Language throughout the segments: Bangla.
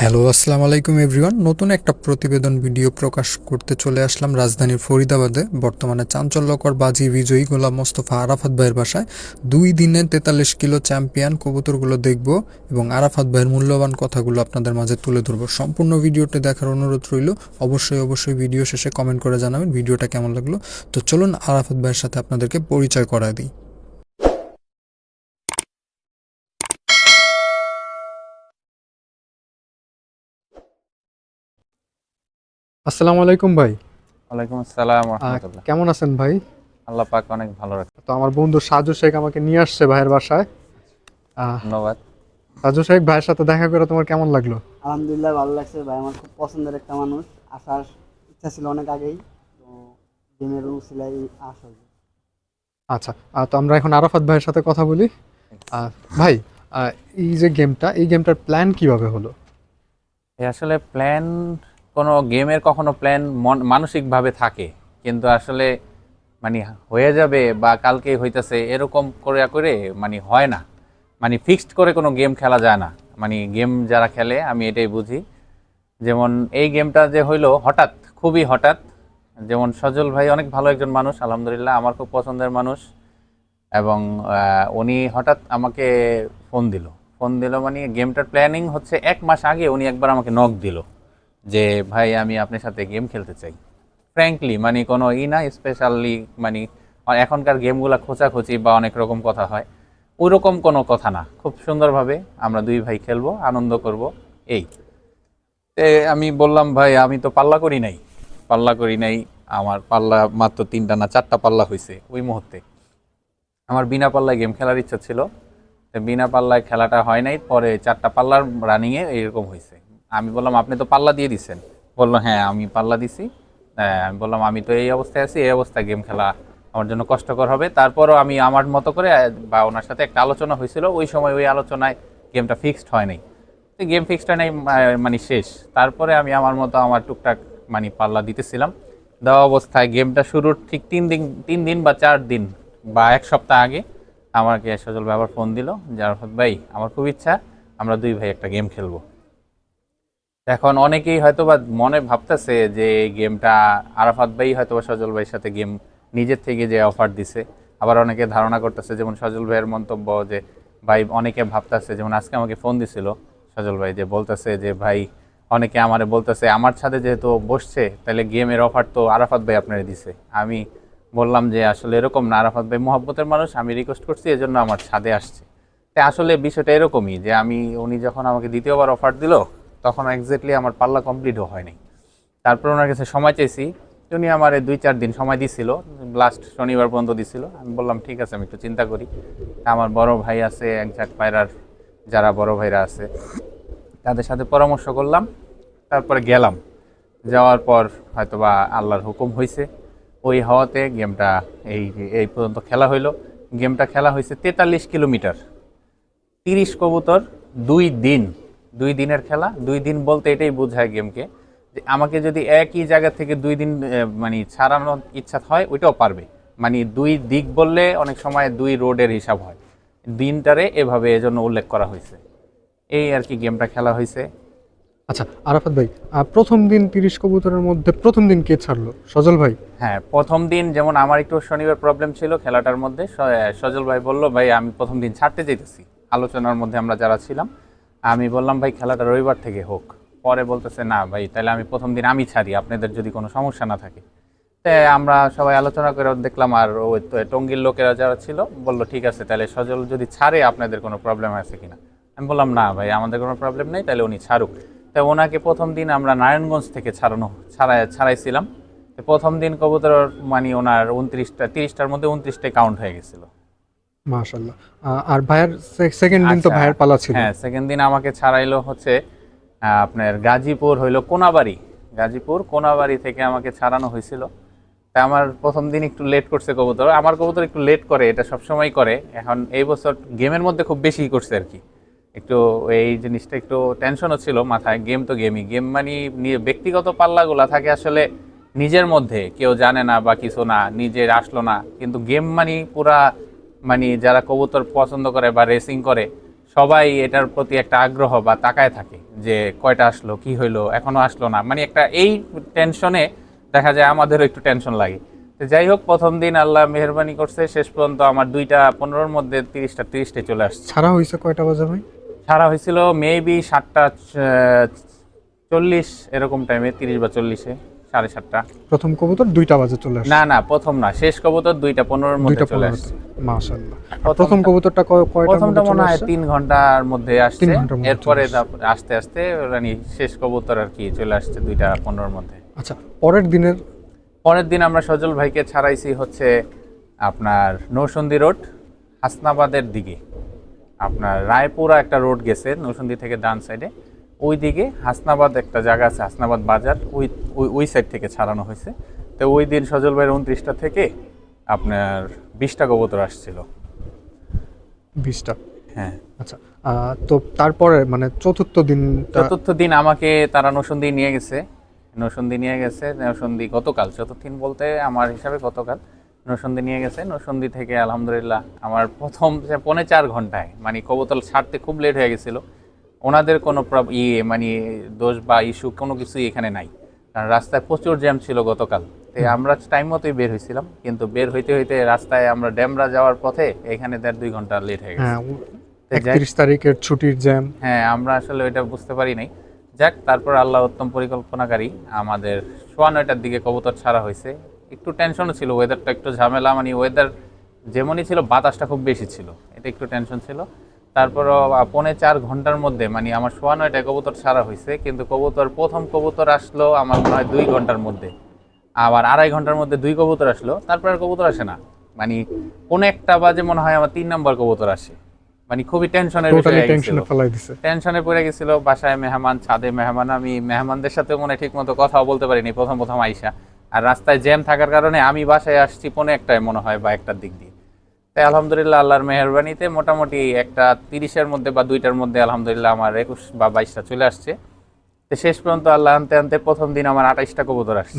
হ্যালো আসসালামু আলাইকুম এভরিওয়ান নতুন একটা প্রতিবেদন ভিডিও প্রকাশ করতে চলে আসলাম রাজধানীর ফরিদাবাদে। বর্তমানে চাঞ্চল্যকর বাজি বিজয়ী গোলাম মোস্তফা আরাফাত ভাইয়ের বাসায়। দুই দিনে তেতাল্লিশ কিলো চ্যাম্পিয়ন কবুতরগুলো দেখব এবং আরাফাত ভাইয়ের মূল্যবান কথাগুলো আপনাদের মাঝে তুলে ধরবো। সম্পূর্ণ ভিডিওটি দেখার অনুরোধ রইল, অবশ্যই অবশ্যই ভিডিও শেষে কমেন্ট করে জানাবেন ভিডিওটা কেমন লাগল? তো চলুন আরাফাত ভাইয়ের সাথে আপনাদেরকে পরিচয় করায় দিই। আসসালামু আলাইকুম ভাই। ওয়ালাইকুম আসসালাম রহমতুল্লাহ। কেমন আছেন ভাই? আল্লাহ পাক অনেক ভালো রাখে। তো আমার বন্ধু সাজু শেখ আমাকে নিয়ে আসছে ভাইয়ের বাসায়। ধন্যবাদ। সাজু শেখ ভাইয়ের সাথে দেখা করে তোমার কেমন লাগল? আলহামদুলিল্লাহ ভালো লাগছে ভাই আমার খুব পছন্দের একটা মানুষ। আসার ইচ্ছা ছিল অনেক আগেই তো গেমের উসিলাই আসা আচ্ছা তো আমরা এখন আরাফাত ভাইয়ের সাথে কথা বলি। ভাই এই যে গেমটা এই গেমটার প্ল্যান কীভাবে হলো? এ আসলে প্ল্যান কোনো গেমের কখনো প্ল্যান মন মানসিকভাবে থাকে, কিন্তু আসলে মানে হয়ে যাবে বা কালকে হইতাছে, এরকম করে করে মানে হয় না। মানে ফিক্সড করে কোনো গেম খেলা যায় না। মানে গেম যারা খেলে, আমি এটাই বুঝি। যেমন এই গেমটা যে হইল, হঠাৎ, খুবই হঠাৎ। যেমন সজল ভাই অনেক ভালো একজন মানুষ, আলহামদুলিল্লাহ, আমার খুব পছন্দের মানুষ। এবং উনি হঠাৎ আমাকে ফোন দিল। ফোন দিল মানে গেমটার প্ল্যানিং হচ্ছে এক মাস আগে উনি একবার আমাকে নক দিল। যে, ভাই, আমি আপনার সাথে গেম খেলতে চাই। ফ্র্যাঙ্কলি মানে কোনো ই না স্পেশালি মানে এখনকার গেমগুলো খোঁচাখুচি বা অনেক রকম কথা হয়। ওইরকম কোনো কথা না। খুব সুন্দরভাবে আমরা দুই ভাই খেলব, আনন্দ করব, এই। আমি বললাম, ভাই, আমি তো পাল্লা করি নাই। পাল্লা করি নাই, আমার পাল্লা মাত্র তিনটা না চারটা পাল্লা হয়েছে ওই মুহূর্তে। আমার বিনা পাল্লায় গেম খেলার ইচ্ছা ছিল। বিনা পাল্লায় খেলাটা হয় নাই, পরে চারটা পাল্লার রানিংয়ে এরকম হয়েছে আমি বললাম, আপনি তো পাল্লা দিয়ে দিছেন। বলল হ্যাঁ আমি পাল্লা দিছি। আমি বললাম, আমি তো এই অবস্থায় আছি, এই অবস্থায় গেম খেলা আমার জন্য কষ্টকর হবে। তারপরও আমি আমার মতো করে বা ওনার সাথে একটা আলোচনা হয়েছিল। ওই সময় ওই আলোচনায় গেমটা ফিক্সড হয় নাই। গেম ফিক্সড হয় নাই মানে শেষ। তারপরে আমি আমার মতো আমার টুকটাক মানে পাল্লা দিতেছিলাম। দেওয়া অবস্থায় গেমটা শুরুর ঠিক তিন দিন তিন দিন বা চার দিন বা এক সপ্তাহ আগে আমাকে সজল আবার ফোন দিল যার ভাই, আমার খুব ইচ্ছা, আমরা দুই ভাই একটা গেম খেলব। এখন অনেকেই হয়তো বা মনে ভাবতেছে যে গেমটা আরাফাত ভাই হয়তো বা সজল ভাইয়ের সাথে গেম নিজের থেকে যে অফার দিছে। আবার অনেকে ধারণা করতেছে, যেমন সজল ভাইয়ের মন্তব্য যে, ভাই, অনেকে ভাবতেছে, যেমন আজকে আমাকে ফোন দিছিল সজল ভাই যে বলতেছে যে, ভাই, অনেকে আমারে বলতেছে, আমার সাথে যেহেতু বসছে তাহলে গেমের অফার তো আরাফাত ভাই আপনারে দিছে। আমি বললাম যে, আসলে এরকম না, আরাফাত ভাই মহব্বতের মানুষ, আমি রিকোয়েস্ট করছি, এজন্য আমার ছাদে আসছে। তাই আসলে বিষয়টা এরকমই যে, আমি, উনি যখন আমাকে দ্বিতীয়বার অফার দিল তখন এক্স্যাক্টলি আমার পাল্লা কমপ্লিটও হয়নি। তারপর ওনার কাছে সময় চাইছি। উনি আমার দুই চার দিন সময় দিছিল লাস্ট শনিবার পর্যন্ত দিছিল। আমি বললাম, ঠিক আছে, আমি একটু চিন্তা করি। আমার বড় ভাই আছে একজাক পায়রার যারা বড় ভাইরা আছে, তাদের সাথে পরামর্শ করলাম। তারপরে গেলাম। যাওয়ার পর হয়তোবা আল্লাহর হুকুম হয়েছে ওই হওয়াতে গেমটা এই এই পর্যন্ত খেলা হইল। গেমটা খেলা হয়েছে তেতাল্লিশ কিলোমিটার। তিরিশ কবুতর দুই দিন দুই দিনের খেলা দুই দিন বলতে এটাই বোঝায় গেমকে যে আমাকে যদি একই জায়গা থেকে দুই দিন মানে ছাড়ানোর ইচ্ছা হয় ওইটাও পারবে। মানে দুই দিক বললে অনেক সময় দুই রোডের হিসাব হয়। দিনটারে এভাবে এজন্য উল্লেখ করা হয়েছে। এই আর কি গেমটা খেলা হয়েছে। আচ্ছা আরাফাত ভাই প্রথম দিন তিরিশ কবুতরের মধ্যে প্রথম দিন কে ছাড়লো? সজল ভাই। হ্যাঁ প্রথম দিন যেমন আমার একটু শনিবার প্রবলেম ছিল খেলাটার মধ্যে সজল ভাই বলল ভাই আমি প্রথম দিন ছাড়তে যেতেছি আলোচনার মধ্যে আমরা যারা ছিলাম আমি বললাম, ভাই, খেলাটা রবিবার থেকে হোক। পরে বলতেছে, না ভাই তাহলে আমি প্রথম দিন আমি ছাড়ি, আপনাদের যদি কোনো সমস্যা না থাকে। আমরা সবাই আলোচনা করে দেখলাম, আর ওই তো টঙ্গির লোকেরা যারা ছিল, বলল, ঠিক আছে তাহলে সজল যদি ছাড়ে, আপনাদের কোনো প্রবলেম আছে কিনা? আমি বললাম, না ভাই, আমাদের কোনো প্রবলেম নেই তাহলে উনি ছাড়ুক। তো ওনাকে প্রথম দিন আমরা নারায়ণগঞ্জ থেকে ছাড়ানো ছাড়াই ছাড়াইছিলাম। প্রথম দিন কবুতর মানে ওনার উনত্রিশটা, তিরিশটার মধ্যে উনত্রিশটাই কাউন্ট হয়ে গেছিল। মাশাল্লাহ আহ, আর ভাইয়ের সেকেন্ড দিন তো আচ্ছা, ভাইয়ের পালা ছিল। হ্যাঁ সেকেন্ড দিন আমাকে ছাড়াইলো হচ্ছে আপনার গাজীপুর হইল কোনাবাড়ি। গাজীপুর কোনাবাড়ি থেকে আমাকে ছাড়ানো হয়েছিল। তা আমার প্রথম দিন একটু লেট করছে কবুতর। আমার কবুতর একটু লেট করে এটা সবসময় করে। এখন এই বছর গেমের মধ্যে খুব বেশি করছে আর কি। একটু এই জিনিসটা একটু টেনশনও ছিল মাথায়। গেম তো গেমই গেম মানে ব্যক্তিগত পাল্লাগুলা থাকে আসলে নিজের মধ্যে। কেউ জানে না বা কিছু না নিজের আসলো না। কিন্তু গেম মানে পুরা মানে যারা কবুতর পছন্দ করে বা রেসিং করে সবাই এটার প্রতি একটা আগ্রহ বা তাকায় থাকে যে কয়টা আসলো কি হইল এখনও আসলো না। মানে একটা এই টেনশনে দেখা যায় আমাদেরও একটু টেনশন লাগে। তো যাই হোক প্রথম দিন আল্লাহ মেহরবানি করছে শেষ পর্যন্ত আমার দুইটা পনেরোর মধ্যে তিরিশটা তিরিশটা চলে আসছে। ছাড়া হয়েছে কয়টা বাজে ভাই ছাড়া হয়েছিল মেবি সাতটা চল্লিশ এরকম টাইমে তিরিশ বা চল্লিশে। সাড়ে সাতটা। প্রথম কবুতর দুইটা বাজে চলে না না প্রথম না শেষ কবুতর দুইটা পনেরোর মধ্যে চলে পনেরো আসছে। মাশাআল্লাহ। প্রথম কবুতরটা কয়- কয়টার প্রথমটা মনে হয় তিন ঘণ্টার মধ্যে আসছে। এরপরে আস্তে আস্তে মানে শেষ কবুতর আর কি চলে আসছে দুইটা পনেরোর মধ্যে। আচ্ছা পরের দিনের পরের দিন আমরা সজল ভাইকে ছাড়াইছি হচ্ছে আপনার নৌসন্দি রোড হাসনাবাদের দিকে। আপনার রায়পুরা একটা রোড গেছে নৌসন্দি থেকে ডান সাইডে ওই দিকে হাসনাবাদ একটা জায়গা আছে হাসনাবাদ বাজার ওই ওই- সাইড থেকে ছাড়ানো হয়েছে। তো ওই দিন সজল ভাইয়ের উনত্রিশটা থেকে আপনার বিশটা কবুতর আসছিল। বিশটা? হ্যাঁ। আচ্ছা তো তারপরে মানে চতুর্থ দিনটা চতুর্থ দিন আমাকে তারা নসন্দি নিয়ে গেছে। নসন্দি নিয়ে গেছে নসন্দি গতকাল চতুর্থ দিন বলতে আমার হিসাবে গতকাল নসন্দি নিয়ে গেছে। নসন্দি থেকে আলহামদুলিল্লাহ আমার প্রথম পৌনে চার ঘন্টায় মানে কবুতর ছাড়তে খুব লেট হয়ে গেছিল। ওনাদের কোনো ইয়ে মানে দোষ বা ইস্যু কোনো কিছুই এখানে নাই। কারণ রাস্তায় প্রচুর জ্যাম ছিল গতকাল। তো আমরা টাইম মতোই বের হয়েছিলাম কিন্তু বের হইতে হইতে রাস্তায় আমরা ড্যামরা যাওয়ার পথে এখানে দেড় দুই ঘণ্টা লেট হয়ে গেছে। হ্যাঁ একত্রিশ তারিখের ছুটির জ্যাম হ্যাঁ আমরা আসলে ওইটা বুঝতে পারি নাই। যাক তারপর আল্লাহ উত্তম পরিকল্পনাকারী আমাদের সোয়া নয়টার দিকে কবুতর ছাড়া হয়েছে একটু টেনশনও ছিল ওয়েদারটা একটু ঝামেলা মানে ওয়েদার যেমনই ছিল বাতাসটা খুব বেশি ছিল। এটা একটু টেনশন ছিল। তারপরও আহ, পৌনে চার ঘণ্টার মধ্যে মানে আমার সোয়া নয়টায় কবুতর ছাড়া হয়েছে কিন্তু কবুতর প্রথম কবুতর আসলো আমার মনে হয় দুই ঘণ্টার মধ্যে। আবার আড়াই ঘণ্টার মধ্যে দুই কবুতর আসলো তারপর আর কবুতর আসে না। মানে কোন একটা বাজে মনে হয় আমার তিন নম্বর কবুতর আসে। মানে খুবই টেনশনের। টেনশনে পড়ে গেছিল বাসায় মেহমান ছাদে মেহমান আমি মেহমানদের সাথে মনে ঠিক মতো কথাও বলতে পারিনি প্রথম প্রথম আইসা। আর রাস্তায় জ্যাম থাকার কারণে আমি বাসায় আসছি পৌনে একটায় মনে হয় বা একটার দিক দিয়ে। তাই আলহামদুলিল্লাহ আল্লাহর মেহরবানিতে মোটামুটি একটা তিরিশের মধ্যে বা দুইটার মধ্যে আলহামদুলিল্লাহ আমার একুশ বা বাইশটা চলে আসছে। তো শেষ পর্যন্ত আল্লাহ আনতে আনতে প্রথম দিন আমার আঠাইশটা কবুতর আসছে।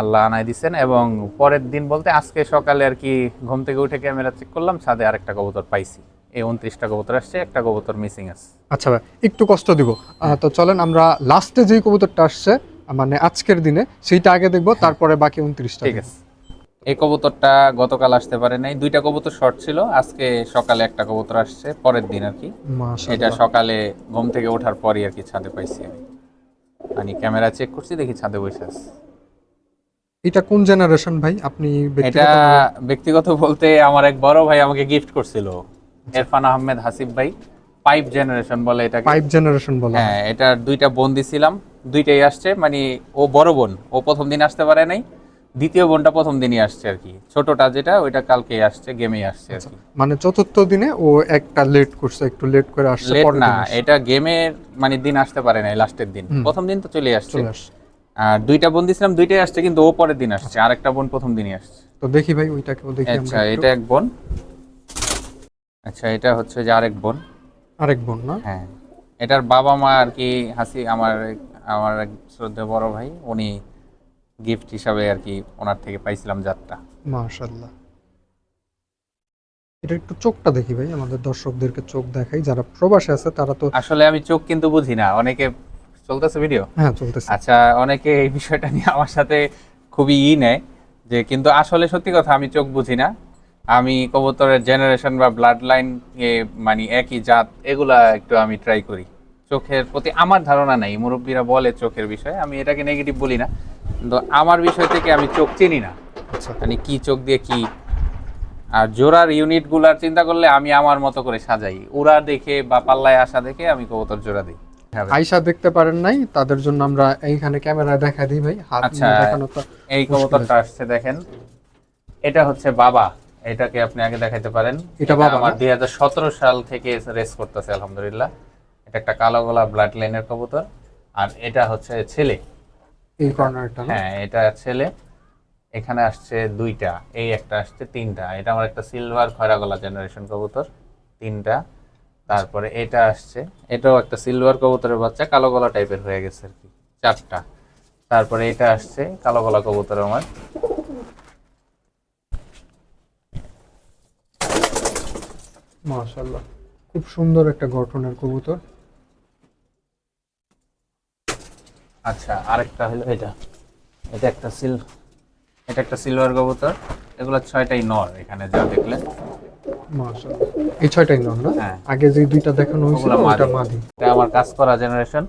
আল্লাহ আনাই দিচ্ছেন এবং পরের দিন বলতে আজকে সকালে আর কি ঘুম থেকে উঠে ক্যামেরা চেক করলাম ছাদে আরেকটা কবুতর পাইছি। এই উনত্রিশটা কবুতর আসছে একটা কবুতর মিসিং আছে। আচ্ছা ভাই একটু কষ্ট দিব। তো চলেন আমরা লাস্টে যেই কবুতরটা আসছে মানে আজকের দিনে সেইটা আগে দেখব তারপরে বাকি উনত্রিশটা ঠিক আছে। এই কবুতরটা গতকাল আসতে পারে নাই। দুইটা কবুতর শর্ট ছিল। আজকে সকালে একটা কবুতর আসছে পরের দিন আর কি। এটা সকালে ঘুম থেকে ওঠার পরই আর কি ছাদে পাইছি আমি। মানে ক্যামেরা চেক করছি দেখি ছাদে বসে আছে। এটা কোন জেনারেশন ভাই? আপনি এটা ব্যক্তিগত বলতে আমার এক বড় ভাই আমাকে গিফট করছিল। এরফান আহমেদ হাসিব ভাই। পাইপ জেনারেশন বলে এটাকে। ফাইভ জেনারেশন বলা। হয়। হ্যাঁ এটার দুইটা বোন দিছিলাম। দুইটাই আসছে মানে ও বড় বোন। ও প্রথম দিন আসতে পারে নাই। দ্বিতীয় বোনটা প্রথম দিনই আসছে আর কি। ছোটটা যেটা ওইটা কালকেই আসছে গেমেই আসছে আর কি। মানে চতুর্থ দিনে ও একটা লেট করছে একটু লেট করে আসছে লেট পরের না। এটা গেমের মানে দিন আসতে পারে নাই লাস্টের দিন। প্রথম দিন তো চলে আসছে। আর দুইটা বোন দিছিলাম দুইটাই আসছে কিন্তু ও পরের দিন আসছে আরেকটা বোন প্রথম দিনই আসছে। তো দেখি ভাই ওইটাকেও দেখি আচ্ছা এটা এক বোন। আচ্ছা এটা হচ্ছে যে আরেক বোন। আরেক বোন না? হ্যাঁ। এটার বাবা মা আর কি হাসি আমার আমার এক শ্রদ্ধেয় বড় ভাই উনি গিফট হিসাবে আর কি ওনার থেকে পাইছিলাম যাত্রা মাশাআল্লাহ। এটা একটু চোখটা দেখি ভাই আমাদের দর্শকদেরকে চোখ দেখাই যারা প্রবাসে আছে তারা তো আসলে আমি চোখ কিন্তু বুঝি না অনেকে চলতেছে ভিডিও হ্যাঁ চলতেছে। আচ্ছা অনেকে এই বিষয়টা নিয়ে আমার সাথে খুবই ই নেয় যে কিন্তু আসলে সত্যি কথা আমি চোখ বুঝি না। আমি কবুতরের জেনারেশন বা ব্লাড লাইন মানে একই জাত এগুলা একটু আমি ট্রাই করি। চোখের প্রতি আমার ধারণা নাই মুরব্বীরা বলে চোখের বিষয়ে আমি এটাকে নেগেটিভ বলি না। আমার বিষয় থেকে আমি চোখ চিনি না। আচ্ছা। মানে কি চোখ দিয়ে কি? আর জোড়ার ইউনিটগুলার চিন্তা করলে আমি আমার মতো করে সাজাই। ওরা দেখে বা পাল্লায় আসা দেখে আমি কবুতর জোড়া দিই। আয়সা দেখতে পারেন নাই তাদের জন্য আমরা এইখানে ক্যামেরায় দেখা দিই ভাই। হাত আচ্ছা। দেখানো তো এই কবুতরটা আসছে দেখেন। এটা হচ্ছে বাবা। এটাকে আপনি আগে দেখাইতে পারেন। এটা বাবা আমার না? দুই হাজার সতেরো সাল থেকে রেস করতেছে আলহামদুলিল্লাহ। এটা একটা কালো গলা ব্লাড লাইনের কবুতর। আর এটা হচ্ছে ছেলে। এই কর্নারটা হ্যাঁ এটা ছেলে। এখানে আসছে দুইটা এই একটা আসছে তিনটা। এটা আমার একটা সিলভার খয়রা গলা জেনারেশন কবুতর তিনটা। তারপরে এটা আসছে এটাও একটা সিলভার কবুতরের বাচ্চা কালো গলা টাইপের হয়ে গেছে আর কি চারটা। তারপরে এটা আসছে কালো গলা কবুতর আমার। মাশাআল্লাহ খুব সুন্দর একটা গঠনের কবুতর। আচ্ছা আরেকটা হলো এটা। এটা একটা সিল এটা একটা সিলভার কবুতর। এগুলো ছয়টাই নর এখানে যা দেখলেন মাশাআল্লাহ। এই ছয়টাই নর না? হ্যাঁ। আগে যে দুইটা দেখানো হয়েছিল ওটা মাদি। এটা আমার কাজ করা জেনারেশন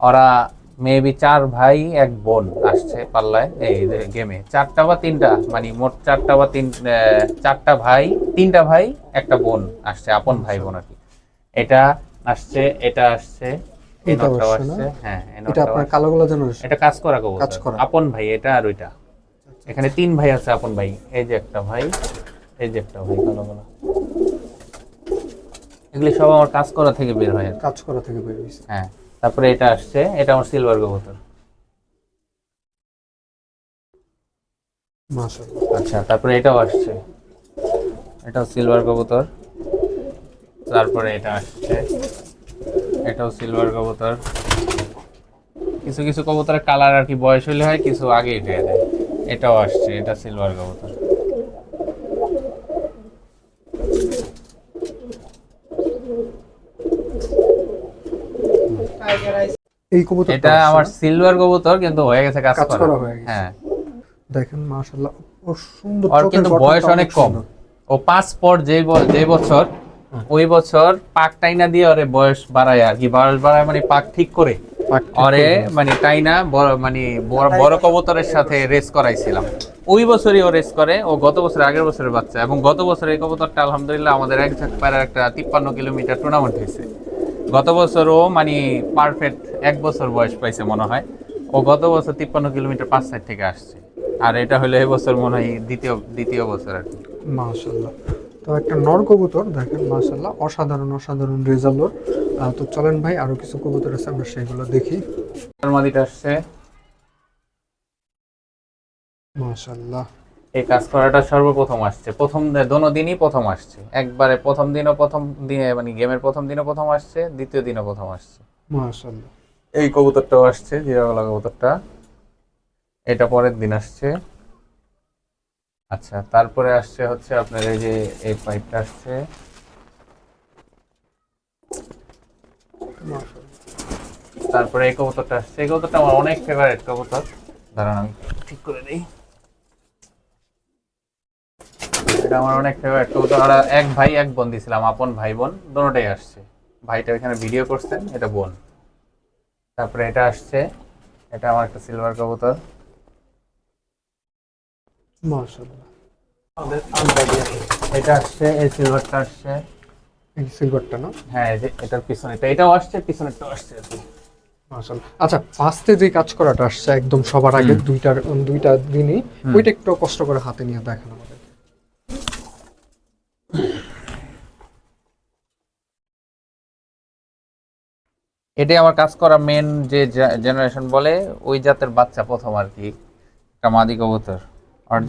ওরা মেবি চার ভাই এক বোন আসছে পাল্লায় এই গেমে চারটা বা তিনটা মানে মোট চারটা বা তিন চারটা ভাই তিনটা ভাই একটা বোন আসছে আপন ভাই বোন আর কি। এটা আসছে এটা আসছে। আসছে না? হ্যাঁ এটা আপনার কালো গোলা জেনারেশন এটা কাজ করা কবুতর। কাজ করা। আপন ভাই এটা আর ওইটা। এখানে তিন ভাই আছে আপন ভাই। এই যে একটা ভাই এই যে একটা ভাই কালো কালো এগুলি সব আমার কাজ করা থেকে বের হয় কাজ করা থেকে বের হয়েছে। হ্যাঁ তারপরে এটা আসছে। এটা আমার সিলভার কবুতর। আচ্ছা তারপরে এটাও আসছে। এটাও সিলভার কবুতর। তারপরে এটা আসছে। এটাও সিলভার কবুতর। কিছু কিছু কবুতরের কালার আর কি বয়স হলে হয় কিছু আগেই হয়ে যায় এটাও আসছে এটা সিলভার কবুতর। এই কবুতর এটা আমার সিলভার কবুতর কিন্তু হয়ে গেছে কাজ করা। হয়ে গেছে। হ্যাঁ। দেখেন মাশাআল্লাহ ও সুন্দর কিন্তু বয়স অনেক কম। ও পাসপোর্ট যে যে বছর ওই বছর পাক টাইনা দিয়ে ওরে বয়স বাড়ায় আর কি বয়স বাড়ায় মানে পাক ঠিক করে। ওরে মানে টাইনা বড় মানে বড় বড় কবুতরের সাথে রেস করাইছিলাম। ওই বছরই ও রেস করে ও গত বছর আগের বছরের বাচ্চা এবং গত বছর এই কবুতরটা আলহামদুলিল্লাহ আমাদের এক ঝাঁক পাড়ার একটা তিপ্পান্ন কিলোমিটার টুর্নামেন্ট হয়েছে। গত বছর ও মানে পারফেক্ট এক বছর বয়স পাইছে মনে হয়। ও গত বছর তিপ্পান্ন কিলোমিটার পাঁচ সাইড থেকে আসছে। আর এটা হলো এই বছর মনে হয় দ্বিতীয় দ্বিতীয় বছর আর কি। মাশাআল্লাহ। তো একটা নর কবুতর দেখেন মাশাআল্লাহ অসাধারণ অসাধারণ রেজাল্ট তো চলেন ভাই আরও কিছু কবুতর আছে আমরা সেগুলো দেখি। মাদিটা আসছে। মাশাআল্লাহ। এই কাজ করাটা সর্বপ্রথম আসছে। প্রথম দোনো দিনই প্রথম আসছে। একবারে প্রথম দিনও প্রথম দিনে মানে গেমের প্রথম দিনও প্রথম আসছে দ্বিতীয় দিনও প্রথম আসছে। মাশাআল্লাহ। এই কবুতরটাও আসছে জিরাওয়ালা কবুতরটা। এটা পরের দিন আসছে। আচ্ছা তারপরে আসছে হচ্ছে আপনার এই যে এই পাইপটা আসছে। তারপরে এই কবুতরটা আসছে। এই কবুতরটা আমার অনেক ফেভারিট কবুতর। দাঁড়ান, আমি ঠিক করে দিই। এটা আমার অনেক ফেভারিট কবুতর। আর এক ভাই, এক বোন দিছিলাম আপন ভাই বোন দুটোটাই আসছে। ভাইটা ওইখানে ভিডিও করছেন এটা বোন। তারপরে এটা আসছে, এটা আমার একটা সিলভার কবুতর। মাশাআল্লাহ। এটা আসছে এই সিলভারটা আসছে। এই সিলভারটা না? হ্যাঁ এই যে এটার পিছনেটা এটাও আসছে পিছনেরটাও আসছে আর কি। আচ্ছা ফার্স্টে যে কাজ করাটা আসছে একদম সবার আগে দুইটার দুইটা দিনই ওইটা একটু কষ্ট করে হাতে নিয়ে দেখেন আমাদের। এটাই আমার কাজ করা মেন যে জেনারেশন বলে ওই জাতের বাচ্চা প্রথম আর কি। একটা মাদি কবুতর।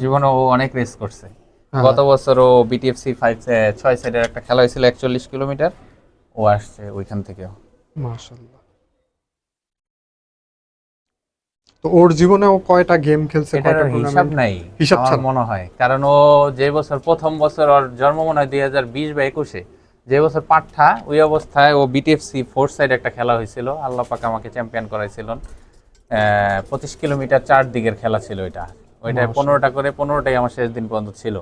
জীবনে ও অনেক রেস করছে। হ্যাঁ। গত বছর ও বিটিএফসি ফাইভ ছয় সাইডের একটা খেলা হয়েছিল একচল্লিশ কিলোমিটার। ও আসছে ওইখান থেকেও। তো ওর জীবনে ও কয়টা গেম খেলছে কয়টা হিসাব নাই হিসাব ছাড়া। মনে হয়। কারণ ও যে বছর প্রথম বছর ওর জন্ম মনে হয় দুই হাজার বিশ বা একুশে যে বছর পাঠা ওই অবস্থায় ও বিটিএফসি ফোর সাইড একটা খেলা হয়েছিল। আল্লাহ পাক আমাকে চ্যাম্পিয়ন করাইছিলেন। পঁচিশ কিলোমিটার চার দিকের খেলা ছিল ওইটা পনেরোটা করে পনেরোটাই আমার শেষ দিন পর্যন্ত ছিল।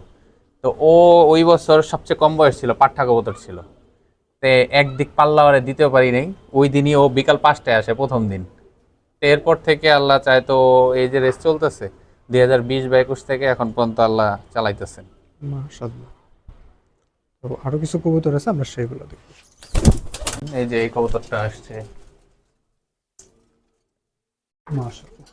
তো ও ওই বছর সবচেয়ে কম বয়স ছিল পাঠা কবুতর ছিল। তে একদিক পাল্লা ওরে দিতেও পারি নাই ওই দিনই ও বিকাল পাঁচটায় আসে প্রথম দিন। তো এরপর থেকে আল্লাহ চায় তো এই যে রেস চলতেছে দুই হাজার বিশ বা একুশ থেকে এখন পর্যন্ত আল্লাহ চালাইতেছেন। তো আরও কিছু কবুতর আছে আমরা সেগুলো দেখি। এই যে এই কবুতরটা আসছে। মাশাআল্লাহ।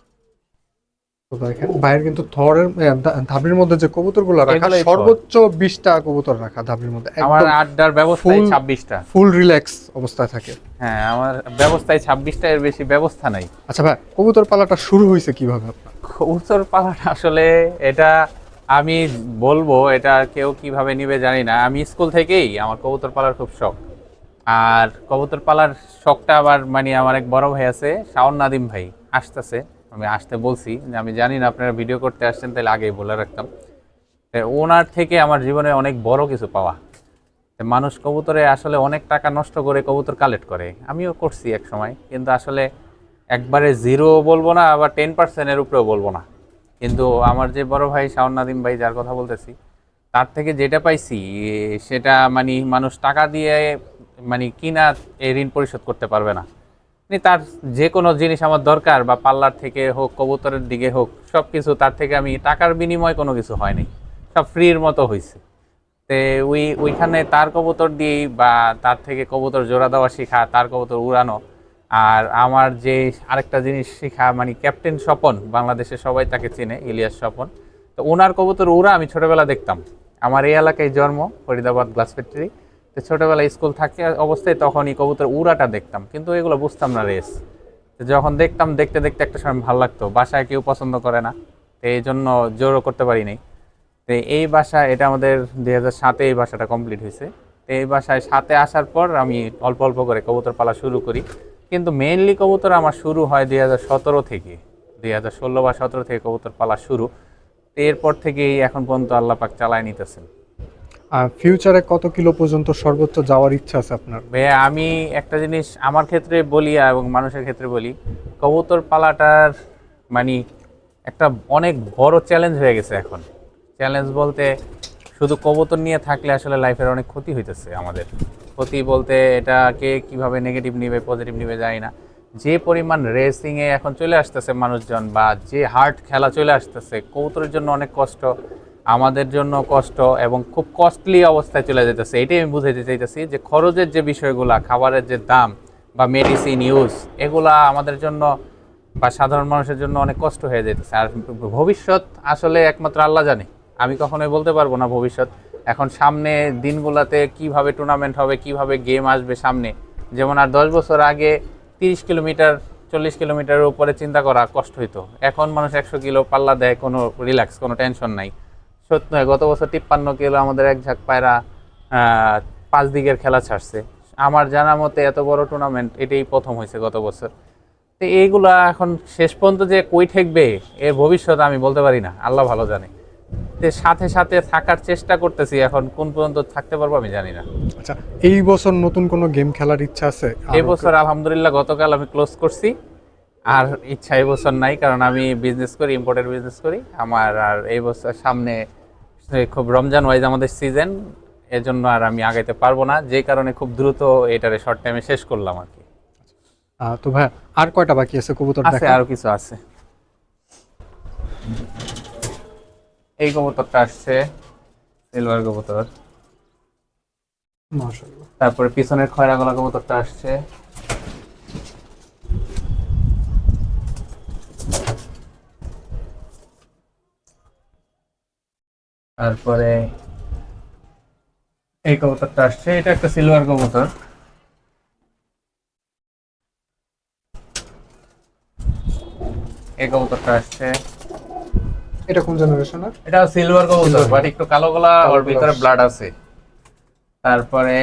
তো দেখেন কিন্তু থরের মধ্যে যে কবুতরগুলো রাখা সর্বোচ্চ বিশটা কবুতর রাখা মধ্যে। আমার আড্ডার ব্যবস্থায় ছাব্বিশটা। ফুল রিল্যাক্স অবস্থায় থাকে। হ্যাঁ আমার ব্যবস্থায় ছাব্বিশটা এর বেশি ব্যবস্থা নাই। আচ্ছা ভাই কবুতর পালাটা শুরু হয়েছে কীভাবে আপনার? কবুতর পালাটা আসলে এটা আমি বলব এটা কেউ কীভাবে নিবে জানি না। আমি স্কুল থেকেই আমার কবুতর পালার খুব শখ। আর কবুতর পালার শখটা আবার মানে আমার এক বড় ভাই আছে শাওন নাদিম ভাই আসতেছে। আমি আসতে বলছি যে আমি জানি না আপনারা ভিডিও করতে আসছেন, তাহলে আগেই বলে রাখতাম। ওনার থেকে আমার জীবনে অনেক বড় কিছু পাওয়া। মানুষ কবুতরে আসলে অনেক টাকা নষ্ট করে কবুতর কালেক্ট করে। আমিও করছি এক সময়, কিন্তু আসলে একবারে জিরো বলব না, আবার টেন পার্সেন্টের উপরেও বলব না। কিন্তু আমার যে বড় ভাই শাওন নাদিম ভাই, যার কথা বলতেছি, তার থেকে যেটা পাইছি, সেটা মানে মানুষ টাকা দিয়ে মানে কিনা এই ঋণ পরিশোধ করতে পারবে না। মানে তার যে কোনো জিনিস আমার দরকার বা পার্লার থেকে হোক, কবুতরের দিকে হোক সব কিছু তার থেকে আমি টাকার বিনিময় কোনো কিছু হয়নি। সব ফ্রির মতো হয়েছে তে ওই, ওইখানে তার কবুতর দিয়েই বা তার থেকে কবুতর জোড়া দেওয়া শেখা, তার কবুতর উড়ানো। আর আমার যে আরেকটা জিনিস শেখা মানে ক্যাপ্টেন স্বপন বাংলাদেশে সবাই তাকে চেনে, ইলিয়াস স্বপন। তো ওনার কবুতর উড়া আমি ছোটবেলা দেখতাম। আমার এই এলাকায় জন্ম, ফরিদাবাদ গ্লাস ফ্যাক্টরি। তো ছোটবেলায় স্কুল থাকে অবস্থায় তখনই কবুতর উড়াটা দেখতাম, কিন্তু এগুলো বুঝতাম না রেস। যখন দেখতাম, দেখতে দেখতে একটা সময় ভালো লাগতো, বাসায় কেউ পছন্দ করে না, তো এই জন্য জোরও করতে পারিনি তো এই বাসা, এটা আমাদের দুই হাজার সাতে এই বাসাটা কমপ্লিট হয়েছে। তো এই বাসায় সাথে আসার পর আমি অল্প অল্প করে কবুতর পালা শুরু করি। কিন্তু মেইনলি কবুতর আমার শুরু হয় দুই হাজার সতেরো থেকে, দুই হাজার ষোলো বা সতেরো থেকে কবুতর পালা শুরু। এরপর থেকেই এখন পর্যন্ত আল্লাহ পাক চালায় নিতেছেন। ফিউচারে কত কিলো পর্যন্ত সর্বোচ্চ যাওয়ার ইচ্ছা আছে আপনার? ভাইয়া, আমি একটা জিনিস আমার ক্ষেত্রে বলি এবং মানুষের ক্ষেত্রে বলি, কবুতর পালাটার মানে একটা অনেক বড় চ্যালেঞ্জ হয়ে গেছে এখন। চ্যালেঞ্জ বলতে শুধু কবুতর নিয়ে থাকলে আসলে লাইফের অনেক ক্ষতি হইতেছে আমাদের। ক্ষতি বলতে এটাকে কীভাবে নেগেটিভ নিবে পজিটিভ নিবে যায় না। যে পরিমাণ রেসিংয়ে এখন চলে আসতেছে মানুষজন বা যে হার্ট খেলা চলে আসতেছে, কবুতরের জন্য অনেক কষ্ট। আমাদের জন্য কষ্ট এবং খুব কস্টলি অবস্থায় চলে যেতেছে। এটাই আমি বুঝাইতে চাইতেছি যে খরচের যে বিষয়গুলা, খাবারের যে দাম বা মেডিসিন ইউজ এগুলা আমাদের জন্য বা সাধারণ মানুষের জন্য অনেক কষ্ট হয়ে যেতেছে। আর ভবিষ্যৎ আসলে একমাত্র আল্লাহ জানে। আমি কখনোই বলতে পারব না ভবিষ্যৎ। এখন সামনে দিনগুলোতে কীভাবে টুর্নামেন্ট হবে, কীভাবে গেম আসবে সামনে। যেমন আর দশ বছর আগে তিরিশ কিলোমিটার, চল্লিশ কিলোমিটারের উপরে চিন্তা করা কষ্ট হইতো। এখন মানুষ একশো কিলো পাল্লা দেয়, কোনো রিল্যাক্স কোনো টেনশন নাই। সত্য গত বছর তিপ্পান্ন কিলো আমাদের এক ঝাঁক পায়রা পাঁচ দিকের খেলা ছাড়ছে। আমার জানা মতে এত বড় টুর্নামেন্ট এটাই প্রথম হয়েছে গত বছর। তো এইগুলা এখন শেষ পর্যন্ত যে কই ঠেকবে এর ভবিষ্যৎ আমি বলতে পারি না আল্লাহ ভালো জানে। তো সাথে সাথে থাকার চেষ্টা করতেছি এখন কোন পর্যন্ত থাকতে পারব আমি জানি না। আচ্ছা এই বছর নতুন কোনো গেম খেলার ইচ্ছা আছে? এই বছর আলহামদুলিল্লাহ গতকাল আমি ক্লোজ করছি। আর ইচ্ছা এই বছর নাই কারণ আমি বিজনেস করি ইম্পোর্টের বিজনেস করি। আমার আর এই বছর সামনে খুব রমজান ওয়াইজ আমাদের সিজন এজন্য আর আমি আগাইতে পারব না। যে কারণে খুব দ্রুত এটারে শর্ট টাইমে শেষ করলাম আর কি। তো ভাই আর কয়টা বাকি আছে কবুতর আছে আরও কিছু আছে। এই কবুতরটা আসছে সিলভার কবুতর। তারপরে পিছনের খয়রা গলা কবুতরটা আসছে। তারপরে এই কবুতরটা আসছে। এটা একটা সিলভার কবুতর। এই কবুতরটা আসছে। এটা কোন জেনারেশনের এটা সিলভার কবুতর বাট একটু কালো গলা ওর ভিতরে ব্লাড আছে। তারপরে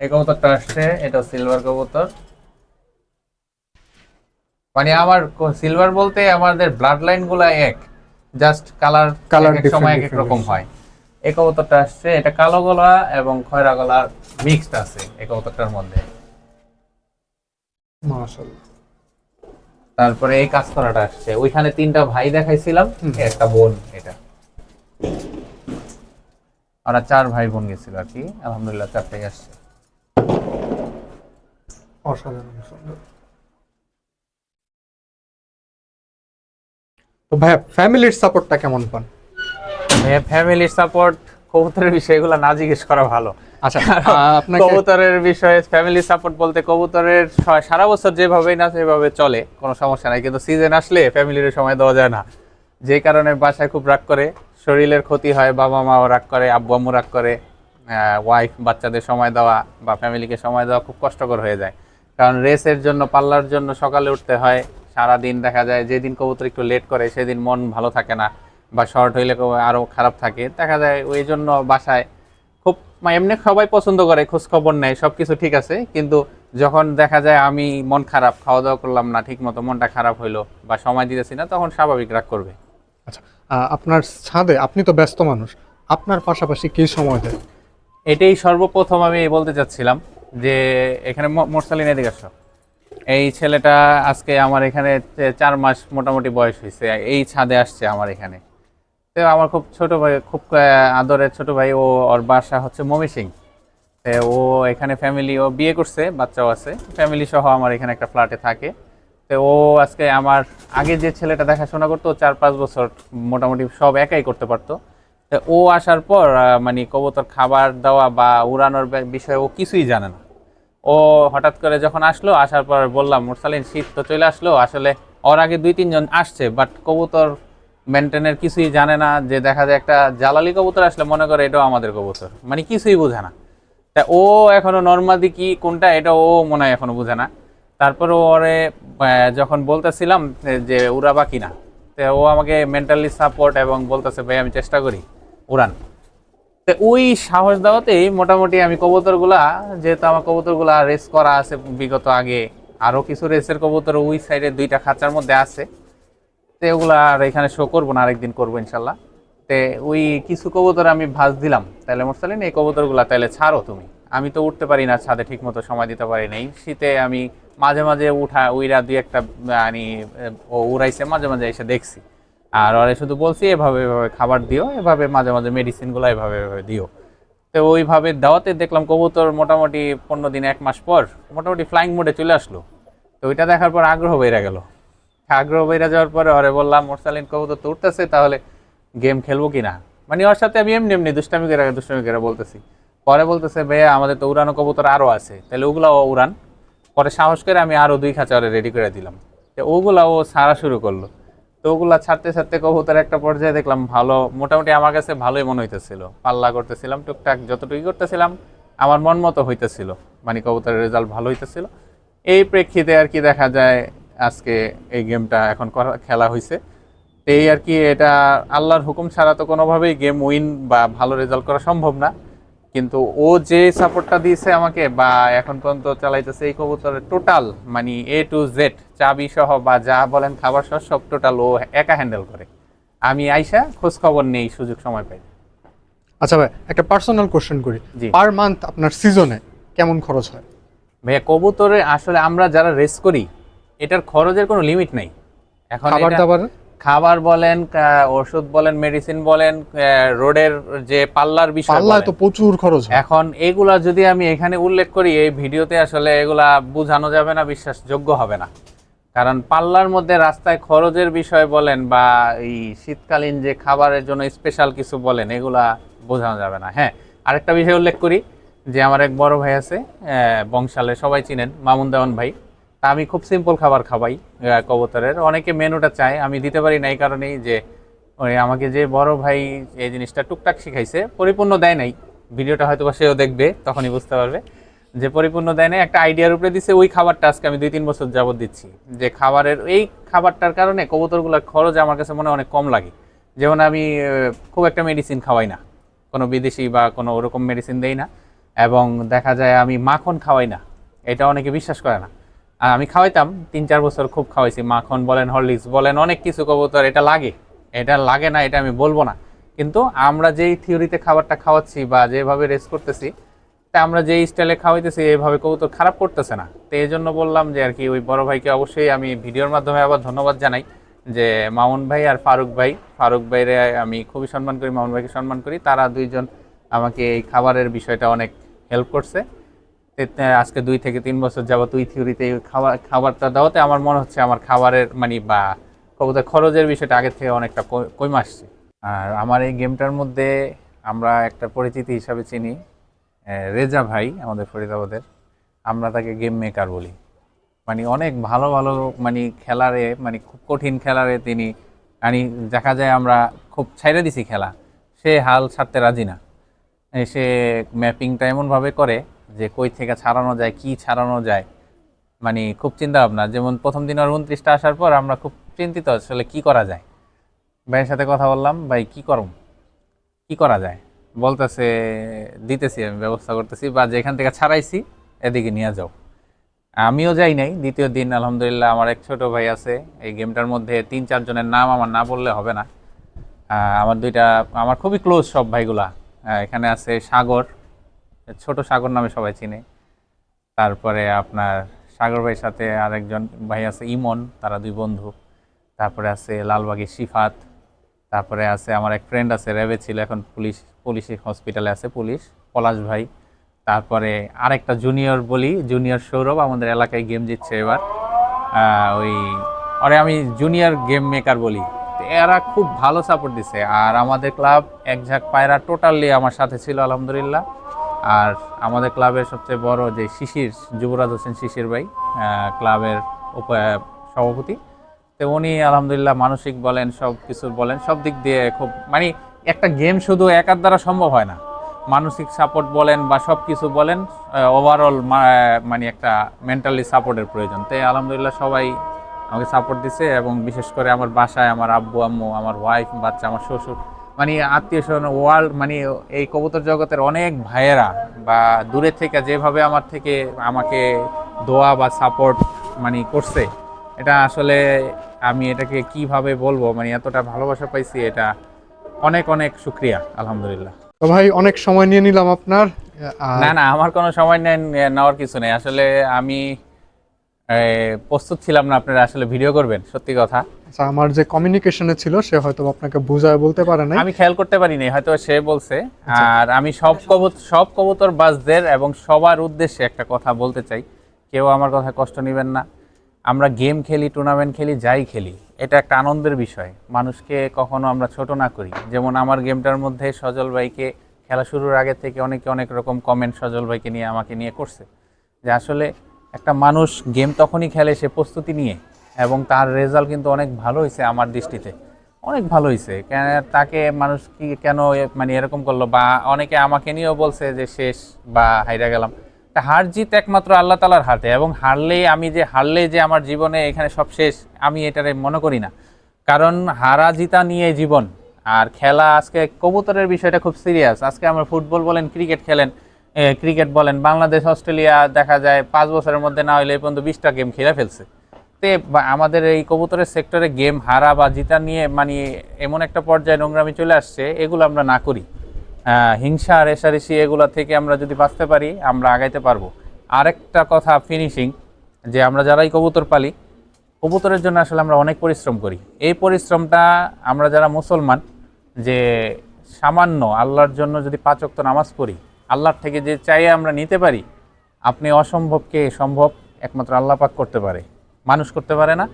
এই কবুতরটা আসছে এটা সিলভার কবুতর। মানে আমার সিলভার বলতে আমাদের ব্লাড লাইনগুলা এক। জাস্ট কালার এক সময় এক রকম হয়। এই কবুতরটা আসছে এটা কালো গলা এবং খয়রা গলা মিক্সড আছে এই কবুতরটার মধ্যে। মাশাআল্লাহ। তারপরে এই কাজ করাটা আসছে। ওইখানে তিনটা ভাই দেখাইছিলাম একটা বোন এটা। ওরা চার ভাই বোন গেছিল আর কি। আলহামদুলিল্লাহ চারটাই আসছে। অসাধারণ সুন্দর। তো ভাই ফ্যামিলির সাপোর্টটা কেমন পান ফ্যামিলির সাপোর্ট কবুতরের বিষয়গুলো না জিজ্ঞেস করা ভালো। আচ্ছা কবুতরের বিষয়ে ফ্যামিলি সাপোর্ট বলতে কবুতরের সারা বছর যেভাবেই না সেভাবে চলে কোনো সমস্যা নাই। কিন্তু সিজন আসলে ফ্যামিলির সময় দেওয়া যায় না। যে কারণে বাসায় খুব রাগ করে শরীরের ক্ষতি হয় বাবা মাও রাগ করে আব্বু আম্মু রাগ করে ওয়াইফ বাচ্চাদের সময় দেওয়া বা ফ্যামিলিকে সময় দেওয়া খুব কষ্টকর হয়ে যায়। কারণ রেসের জন্য পাল্লার জন্য সকালে উঠতে হয় সারা দিন দেখা যায় যেদিন কবুতর একটু লেট করে সেদিন মন ভালো থাকে না বা শর্ট হইলে কবু- আরও খারাপ থাকে। দেখা যায় ওই জন্য বাসায় খুব মানে এমনি সবাই পছন্দ করে খোঁজ খবর নেয় সব কিছু ঠিক আছে। কিন্তু যখন দেখা যায় আমি মন খারাপ খাওয়া দাওয়া করলাম না ঠিক মতো মনটা খারাপ হইল বা সময় দিতেছি না তখন স্বাভাবিক রাগ করবে। আচ্ছা আপনার ছাদে আপনি তো ব্যস্ত মানুষ আপনার পাশাপাশি কি সময় দেয়? এটাই সর্বপ্রথম আমি বলতে চাচ্ছিলাম যে এখানে মোরসালিন এদিকে আসো। এই ছেলেটা আজকে আমার এখানে চার মাস মোটামুটি বয়স হয়েছে। এই ছাদে আসছে আমার এখানে। তো আমার খুব ছোট ভাই, খুব আদরের ছোট ভাই, ও ওর বাসা হচ্ছে মমি সিং। ও এখানে ফ্যামিলি ও বিয়ে করছে, বাচ্চাও আছে। ফ্যামিলি সহ আমার এখানে একটা ফ্ল্যাটে থাকে। তো ও আজকে আমার, আগে যে ছেলেটা দেখাশোনা করতো চার পাঁচ বছর মোটামুটি সব একাই করতে পারতো। তো ও আসার পর মানে কবুতর খাবার দেওয়া বা উড়ানোর বিষয়ে ও কিছুই জানে না। ও হঠাৎ করে যখন আসলো, আসার পর বললাম, মুরসালিন, শীত তো চলে আসলো, আসলে ওর আগে দুই তিনজন আসছে বাট কবুতর মেনটেনের কিছুই জানে না যে দেখা যায় একটা জালালি কবুতর আসলে মনে করে এটাও আমাদের কবুতর। মানে কিছুই বোঝে না। তা ও এখনও নর্মাদি কি, কোনটা, এটা ও মনে হয় এখনও বোঝে না। তারপর ওরে যখন বলতেছিলাম যে উড়াবা কিনা, তো ও আমাকে মেন্টালি সাপোর্ট এবং বলতেছে, ভাই, আমি চেষ্টা করি, উড়ান। ওই সাহস দেওয়াতেই মোটামুটি আমি কবুতরগুলা, যেহেতু আমার কবুতরগুলা রেস করা আছে বিগত আগে আরও কিছু রেসের কবুতর ওই সাইডে দুইটা খাঁচার মধ্যে আছে। তো এগুলা আর এখানে শো করব না, আরেকদিন করব ইনশাল্লাহ। তে ওই কিছু কবুতর আমি ভাজ দিলাম তাহলে মোরসালিন, এই কবুতরগুলা তাহলে ছাড়ো তুমি। আমি তো উঠতে পারি না, ছাদে ঠিক মতো সময় দিতে পারি নাই। শীতে আমি মাঝে মাঝে উঠা, উইরা দুই একটা মানে উড়াইছে, মাঝে মাঝে এসে দেখছি। আর ওরে শুধু বলছি, এভাবে এভাবে খাবার দিও, এভাবে মাঝে মাঝে মেডিসিনগুলো এভাবে এভাবে দিও। তো ওইভাবে দেওয়াতে দেখলাম কবুতর মোটামুটি পনেরো দিন, এক মাস পর মোটামুটি ফ্লাইং মোডে চলে আসলো। তো ওইটা দেখার পর আগ্রহ বেড়ে গেল। আগ্রহ বেড়ে যাওয়ার পরে ওরে বললাম, মোরসালিন, কবুতর তো উঠতেছে তাহলে গেম খেলব কি না মানে ওর সাথে আমি এমনি এমনি দুষ্টামি করে দুষ্টামি করে বলতেছি। পরে বলতেছে, ভাইয়া, আমাদের তো উড়ানো কবুতর আরও আছে, তাহলে ওগুলাও উড়ান। পরে সাহস করে আমি আরও দুই খাঁচা ওরে রেডি করে দিলাম। তো ওগুলা ও ছাড়া শুরু করল। তো ওগুলা ছাড়তে ছাড়তে কবুতর একটা পর্যায়ে দেখলাম ভালো, মোটামুটি আমার কাছে ভালোই মনে হইতেছিল। পাল্লা করতেছিলাম, টুকটাক যতটুকু করতেছিলাম, আমার মন মতো হইতেছিল। মানে কবুতরের রেজাল্ট ভালো হইতেছিল। এই প্রেক্ষিতে আর কি দেখা যায়, আজকে এই গেমটা এখন খেলা হয়েছে এই আর কি এটা আল্লাহর হুকুম ছাড়া তো কোনোভাবেই গেম উইন বা ভালো রেজাল্ট করা সম্ভব না। কিন্তু ও যে সাপোর্টটা দিয়েছে আমাকে বা এখন পর্যন্ত চালাইতেছে এই কবুতরের টোটাল মানে এ টু জেড চাবি সহ বা যা বলেন খাবার সহ সব টোটাল ও একা হ্যান্ডেল করে। আমি আইসা খোঁজ খবর নেই সুযোগ সময় পাই আচ্ছা ভাই একটা পার্সোনাল কোশ্চেন করি। জি। পার মান্থ আপনার সিজনে কেমন খরচ হয়? ভাইয়া কবুতরে আসলে আমরা যারা রেস করি এটার খরচের কোনো লিমিট নাই। এখন খাবার দাবার খাবার বলেন ওষুধ বলেন মেডিসিন বলেন রোডের যে পাল্লার বিষয় পাল্লায় তো প্রচুর খরচ এখন এগুলা যদি আমি এখানে উল্লেখ করি এই ভিডিওতে আসলে এগুলা বোঝানো যাবে না বিশ্বাসযোগ্য হবে না। কারণ পাল্লার মধ্যে রাস্তায় খরচের বিষয় বলেন বা এই শীতকালীন যে খাবারের জন্য স্পেশাল কিছু বলেন এগুলা বোঝানো যাবে না। হ্যাঁ আরেকটা বিষয় উল্লেখ করি যে আমার এক বড় ভাই আছে বংশালে সবাই চিনেন মামুন দেওয়ান ভাই। আমি খুব সিম্পল খাবার খাবাই কবুতরের। অনেকে মেনুটা চায়, আমি দিতে পারি না এই কারণেই যে আমাকে যে বড় ভাই এই জিনিসটা টুকটাক শিখাইছে, পরিপূর্ণ দেয় নাই। ভিডিওটা হয়তো সেও দেখবে, তখনই বুঝতে পারবে। যে পরিপূর্ণ দেয় নাই, একটা আইডিয়ার উপরে দিছে, ওই খাবারটা আজকে আমি দুই তিন বছর যাবত দিচ্ছি। যে খাবারের, এই খাবারটার কারণে কবুতরগুলোর খরচ আমার কাছে মনে অনেক কম লাগে। যেমন আমি খুব একটা মেডিসিন খাওয়াই না। কোনো বিদেশি বা কোনো ওরকম মেডিসিন দেই না। এবং দেখা যায় আমি মাখন খাওয়াই না। এটা অনেকে বিশ্বাস করে না। আর আমি খাওয়াইতাম তিন চার বছর খুব খাওয়াইছি। মাখন বলেন, হরলিক্স বলেন, অনেক কিছু কবুতর, এটা লাগে। এটা লাগে না, এটা আমি বলব না। কিন্তু আমরা যেই থিওরিতে খাবারটা খাওয়াচ্ছি বা যেভাবে রেস করতেছি, তা আমরা যেই স্টাইলে খাওয়াইতেছি এইভাবে কবুতর খারাপ করতেছে না। তো এই জন্য বললাম যে আর কি, ওই বড় ভাইকে অবশ্যই আমি ভিডিওর মাধ্যমে আবার ধন্যবাদ জানাই যে মামুন ভাই আর ফারুক ভাই, ফারুক ভাইরে আমি খুবই সম্মান করি, মামুন ভাইকে সম্মান করি। তারা দুইজন আমাকে এই খাবারের বিষয়টা অনেক হেল্প করছে। আজকে দুই থেকে তিন বছর যাবত ওই থিওরিতে খাবার খাবারটা দেওয়াতে আমার মনে হচ্ছে আমার খাবারের মানে বা কবুতর খরচের বিষয়টা আগের থেকে অনেকটা কমে আসছে। আর আমার এই গেমটার মধ্যে আমরা একটা পরিচিতি হিসাবে চিনি রেজা ভাই, আমাদের ফরিদাবাদের। আমরা তাকে গেম মেকার বলি। মানে অনেক ভালো ভালো মানে খেলারে মানে খুব কঠিন খেলারে তিনি মানে দেখা যায় আমরা খুব ছাইড়ে দিছি খেলা। সে হাল ছাড়তে রাজি না। সে ম্যাপিংটা এমনভাবে করে যে কই থেকে ছাড়ানো যায়, কি ছাড়ানো যায় মানে খুব চিন্তা ভাবনা। যেমন প্রথম দিন আর উনত্রিশটা আসার পর আমরা খুব চিন্তিত, আসলে কি করা যায়? ভাইয়ের সাথে কথা বললাম, ভাই, কি করম? কি করা যায়? বলতেছে, দিতেছি, আমি ব্যবস্থা করতেছি, বা যেখান থেকে ছাড়াইছি, এদিকে নিয়ে যাও। আমিও যাই নাই। দ্বিতীয় দিন, আলহামদুলিল্লাহ, আমার এক ছোট ভাই আছে। এই গেমটার মধ্যে তিন চারজনের নাম আমার না বললে হবে না। আমার দুইটা, আমার খুবই ক্লোজ সব ভাইগুলা। এখানে আছে সাগর ছোট সাগর নামে সবাই চিনে। তারপরে আপনার সাগর ভাইয়ের সাথে আরেকজন ভাই আছে ইমন, তারা দুই বন্ধু। তারপরে আছে লালবাগের শিফাত। তারপরে আছে আমার এক ফ্রেন্ড আছে, র্যাবে ছিল এখন পুলিশ পুলিশ হসপিটালে আছে পুলিশ, পলাশ ভাই। তারপরে আরেকটা জুনিয়র বলি জুনিয়র সৌরভ আমাদের এলাকায় গেম জিতছে এবার। ওই, আরে আমি জুনিয়র গেম মেকার বলি। এরা খুব ভালো সাপোর্ট দিছে। আর আমাদের ক্লাব এক ঝাঁক পায়রা টোটালি আমার সাথে ছিল, আলহামদুলিল্লাহ। আর আমাদের ক্লাবের সবচেয়ে বড় যে শিশির, যুবরাজ হোসেন শিশির ভাই ক্লাবের উপ- সভাপতি। তো উনি আলহামদুলিল্লাহ মানসিক বলেন সব কিছু বলেন, সব দিক দিয়ে খুব মানে একটা গেম শুধু একার দ্বারা সম্ভব হয় না। মানসিক সাপোর্ট বলেন বা সব কিছু বলেন ওভারঅল মানে একটা মেন্টালি সাপোর্টের প্রয়োজন। তাই আলহামদুলিল্লাহ সবাই আমাকে সাপোর্ট দিছে এবং বিশেষ করে আমার বাসায় আমার আব্বু, আম্মু, আমার ওয়াইফ বাচ্চা, আমার শ্বশুর মানে আত্মীয় স্বজন ওয়ার্ল্ড মানে এই কবুতর জগতের অনেক ভাইয়েরা বা দূরে থেকে যেভাবে আমার থেকে আমাকে দোয়া বা সাপোর্ট মানে করছে এটা আসলে আমি এটাকে কীভাবে বলব মানে এতটা ভালোবাসা পাইছি এটা অনেক অনেক শুক্রিয়া আলহামদুলিল্লাহ। তো ভাই অনেক সময় নিয়ে নিলাম আপনার। না না আমার কোনো সময় নেওয়ার কিছু নেই। আসলে আমি প্রস্তুত ছিলাম না আপনারা আসলে ভিডিও করবেন সত্যি কথা। আচ্ছা, আমার যে কমিউনিকেশনে ছিল সে হয়তো আপনাকে বুঝায় বলতে পারে না আমি খেয়াল করতে পারিনি হয়তো সে বলছে। আর আমি সব কবুতর সব কবুতর বাসদের এবং সবার উদ্দেশ্যে একটা কথা বলতে চাই। কেউ আমার কথা কষ্ট নেবেন না। আমরা গেম খেলি টুর্নামেন্ট খেলি যাই খেলি। এটা একটা আনন্দের বিষয়। মানুষকে কখনো আমরা ছোট না করি। যেমন আমার গেমটার মধ্যে সজল ভাইকে খেলা শুরুর আগে থেকে অনেকে অনেক রকম কমেন্ট সজল ভাইকে নিয়ে আমাকে নিয়ে করছে। যে আসলে একটা মানুষ গেম তখনই খেলে সে প্রস্তুতি নিয়ে এবং তার রেজাল্ট কিন্তু অনেক ভালো হয়েছে আমার দৃষ্টিতে। অনেক ভালো হয়েছে। কেন তাকে মানুষ কি কেন মানে এরকম করল বা অনেকে আমাকে নিয়েও বলছে যে শেষ বা হাইরা গেলাম। তা হার জিত একমাত্র আল্লাহ তালার হাতে এবং হারলেই আমি যে হারলে যে আমার জীবনে এখানে সব শেষ, আমি এটারে মনে করি না। কারণ হারা জিতা নিয়ে জীবন, আর খেলা আজকে কবুতরের বিষয়টা খুব সিরিয়াস আজকে আমরা ফুটবল বলেন, ক্রিকেট খেলেন ক্রিকেট বলেন, বাংলাদেশ, অস্ট্রেলিয়া দেখা যায় পাঁচ বছরের মধ্যে না হলে এই পর্যন্ত বিশটা গেম খেলে ফেলছে। তে আমাদের এই কবুতরের সেক্টরে গেম হারা বা জিতা নিয়ে মানে এমন একটা পর্যায়ে নোংরামি চলে আসছে, এগুলো আমরা না করি। হিংসা রেশারেশি এগুলো থেকে আমরা যদি বাঁচতে পারি, আমরা আগাইতে পারব। আরেকটা কথা ফিনিশিং যে আমরা যারাই কবুতর পালি, কবুতরের জন্য আসলে আমরা অনেক পরিশ্রম করি। এই পরিশ্রমটা আমরা যারা মুসলমান, যে সামান্য আল্লাহর জন্য যদি পাঁচ ওয়াক্ত নামাজ পড়ি আল্লাহর থেকে যে চাইয়ে আমরা নিতে পারি আপনি অসম্ভবকে সম্ভব একমাত্র আল্লাহ পাক করতে পারে। মানুষ করতে পারে না।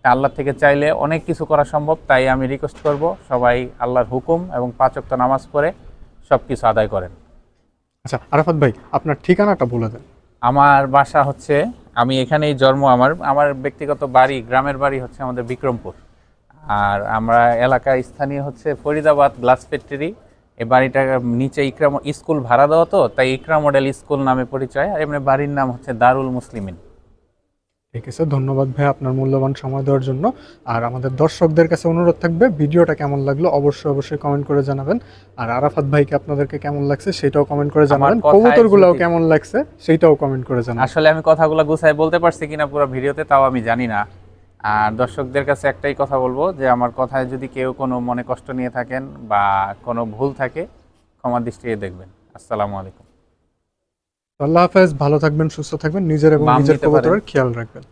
তা আল্লাহ থেকে চাইলে অনেক কিছু করা সম্ভব তাই আমি রিকোয়েস্ট করব সবাই আল্লাহর হুকুম এবং পাঁচ ওয়াক্ত নামাজ পড়ে সব কিছু আদায় করেন। আচ্ছা আরাফাত ভাই আপনার ঠিকানাটা বলে দেন। আমার বাসা হচ্ছে আমি এখানেই জন্ম আমার আমার ব্যক্তিগত বাড়ি গ্রামের বাড়ি হচ্ছে আমাদের বিক্রমপুর। আর আমরা এলাকার স্থানীয় হচ্ছে ফরিদাবাদ গ্লাস ফ্যাক্টরি। এই বাড়িটা নিচে ইকরা ম- স্কুল ভাড়া দেওয়া তো তাই ইকরা মডেল স্কুল নামে পরিচয় আর এমনি বাড়ির নাম হচ্ছে দারুল মুসলিমিন। ঠিক আছে ধন্যবাদ ভাই আপনার মূল্যবান সময় দেওয়ার জন্য। আর আমাদের দর্শকদের কাছে অনুরোধ থাকবে ভিডিওটা কেমন লাগল অবশ্যই অবশ্যই কমেন্ট করে জানাবেন। আর আরাফাত ভাইকে আপনাদেরকে কেমন লাগছে সেটাও কমেন্ট করে জানাবেন। কবুতরগুলোও কেমন লাগছে সেটাও কমেন্ট করে জানাবেন। আসলে আমি কথাগুলো গুছাই বলতে পারছি কিনা পুরো ভিডিওতে তাও আমি জানি না। আর দর্শকদের কাছে একটাই কথা বলব যে আমার কথায় যদি কেউ কোনো মনে কষ্ট নিয়ে থাকেন বা কোনো ভুল থাকে ক্ষমা দৃষ্টিতে দেখবেন। আসসালামু আলাইকুম। আল্লাহ হাফেজ ভালো থাকবেন সুস্থ থাকবেন নিজের এবং নিজের কবুতরের খেয়াল রাখবেন।